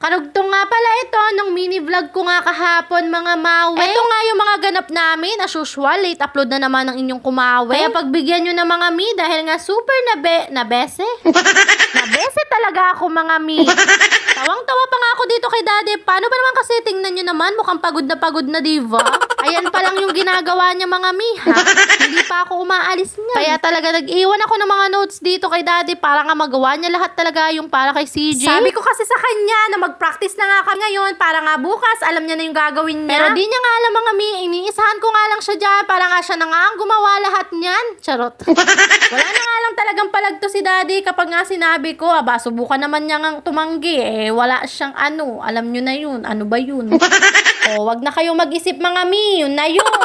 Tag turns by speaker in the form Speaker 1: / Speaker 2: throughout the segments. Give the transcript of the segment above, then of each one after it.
Speaker 1: Karugtong nga pala ito nung mini vlog ko nga kahapon mga mawe. Ito nga yung mga ganap namin. As usual, late upload na naman ng inyong kumawe. Kaya pagbigyan nyo na mga mi dahil nga super na be... na bese? na bese talaga ako mga mi. Tawang-tawa pa nga ako dito kay daddy. Paano ba naman kasi tingnan nyo naman? Mukhang pagod na pagod na diva. Ayan pa lang yung ginagawa niya mga mi ha. Hindi pa ako umaalis niya. Kaya talaga nag-iwan ako ng mga notes dito kay daddy para nga magawa niya lahat talaga yung para kay CJ. Sabi ko kasi sa kanya na mag-practice na nga ka ngayon para nga bukas alam niya na yung gagawin niya. Pero di niya nga alam mga mi. Iniisahan ko nga lang siya dyan para nga siya na nga ang gumawa lahat niyan. Charot. Wala na nga lang talagang palagto si daddy kapag nga sinabi ko, aba, subukan naman niya nga tumanggi. Eh, wala siyang ano. Alam niyo na yun. Ano ba yun? o, wag na kayong mag-isip mga mi. Yun na yun.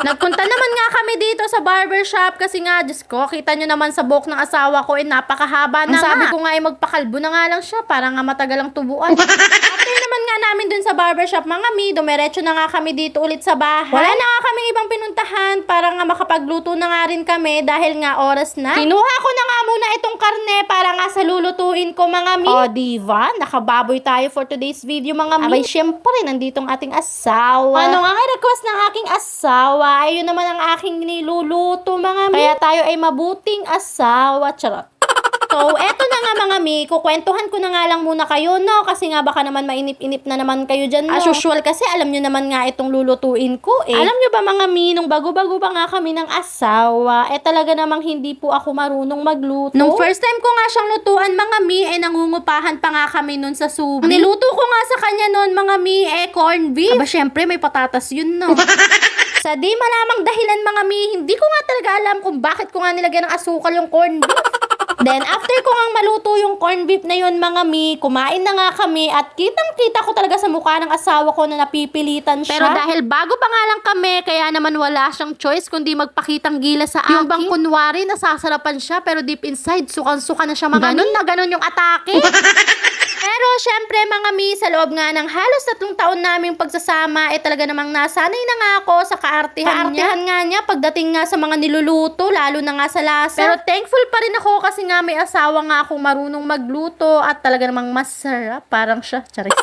Speaker 1: Nagpunta naman nga kami dito sa barbershop kasi nga, Diyos ko, kita nyo naman sa buhok ng asawa ko, eh, napakahaba na
Speaker 2: Ang
Speaker 1: nga.
Speaker 2: sabi
Speaker 1: ko nga, eh, magpakalbo na nga lang siya para nga matagal ang tubuan. Naman nga namin dun sa barbershop, mga mi, dumiretso na nga kami dito ulit sa bahay. Wala na nga kami ibang pinuntahan para nga makapagluto na nga rin kami dahil nga oras na. Kinuha ko na nga muna itong karne para nga sa lulutuin ko, mga mi. O, diva, nakababoy tayo for today's video, mga mi. Abay, syempre, nandito ang ating asawa. Ano nga nga request ng aking asawa? Ayun naman ang aking niluluto, mga mi. Kaya tayo ay mabuting asawa. Charot. So, eto na nga mga mi, kukwentuhan ko na nga lang muna kayo, no? Kasi nga baka naman mainip-inip na naman kayo dyan, no? As usual kasi, alam nyo naman nga itong lulutuin ko, eh. Alam nyo ba mga mi, nung bago-bago pa nga kami ng asawa, eh talaga namang hindi po ako marunong magluto. Nung first time ko nga siyang lutuan, mga mi, eh nangungupahan pa nga kami nun sa subi. Niluto ko nga sa kanya nun, mga mi, eh corned beef. Aba, syempre, may patatas yun, no? Sa di malamang dahilan mga mi, hindi ko nga talaga alam kung bakit ko nga nilagyan ng asukal yung corned beef. Then, after ko nga maluto yung corned beef na yun, mga mi, kumain na nga kami at kitang-kita ko talaga sa mukha ng asawa ko na napipilitan siya. Pero dahil bago pa nga lang kami, kaya naman wala siyang choice kundi magpakitang gila sa akin. Yung bang kunwari, nasasarapan siya, pero deep inside, sukan-suka na siya mga ganun na ganun yung atake. Syempre mga mi, sa loob nga ng halos tatlong taon naming pagsasama, eh talaga namang nasanay na nga ako sa kaartihan, niya. nga niya pagdating nga sa mga niluluto, lalo na nga sa lasa. Pero thankful pa rin ako kasi nga may asawa nga akong marunong magluto at talaga namang masarap. Parang siya, charis.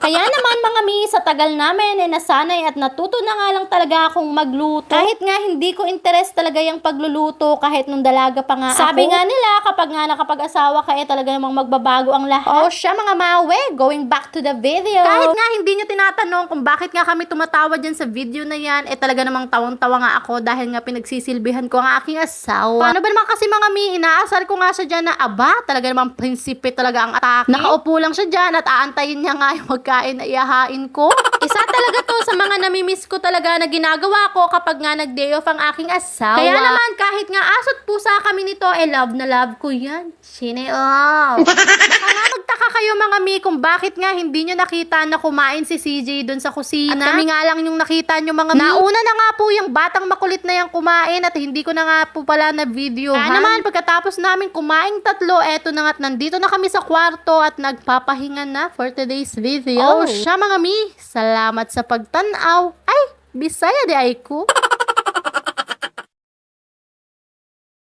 Speaker 1: Kaya naman mga mi, sa tagal namin, eh nasanay at natuto na nga lang talaga akong magluto. Kahit nga hindi ko interest talaga yung pagluluto, kahit nung dalaga pa nga Sabi nga nila, kapag nga nakapag-asawa ka, eh talaga namang magbabago ang lahat. Oh, siya mga mawe, going back to the video. Kahit nga hindi nyo tinatanong kung bakit nga kami tumatawa dyan sa video na yan, eh talaga namang tawang-tawa nga ako dahil nga pinagsisilbihan ko ang aking asawa. Paano ba naman kasi mga mi, inaasar ko nga siya dyan na aba, talaga namang prinsipe talaga ang atake. Nakaupo lang siya dyan at aantayin niya nga yung magkain na iyahain ko. Isa talaga to sa mga namimiss ko talaga na ginagawa ko kapag nga nag-day off ang aking asawa. Kaya naman kahit nga asot pusa kami nito, eh love na love ko yan. Sine off. Baka nga magtaka kayo mga mi kung bakit nga hindi nyo nakita na kumain si CJ dun sa kusina. At kami nga lang yung nakita nyo mga mi. Nauna na nga po yung batang makulit na yung kumain at hindi ko na nga po pala na video. Kaya naman pagkatapos namin kumain tatlo, eto na nga at nandito na kami sa kwarto at nagpapahinga na for today's video. Oh, siya mga mi. Salamat sa pagtanaw. Ay, Bisaya di ay ko.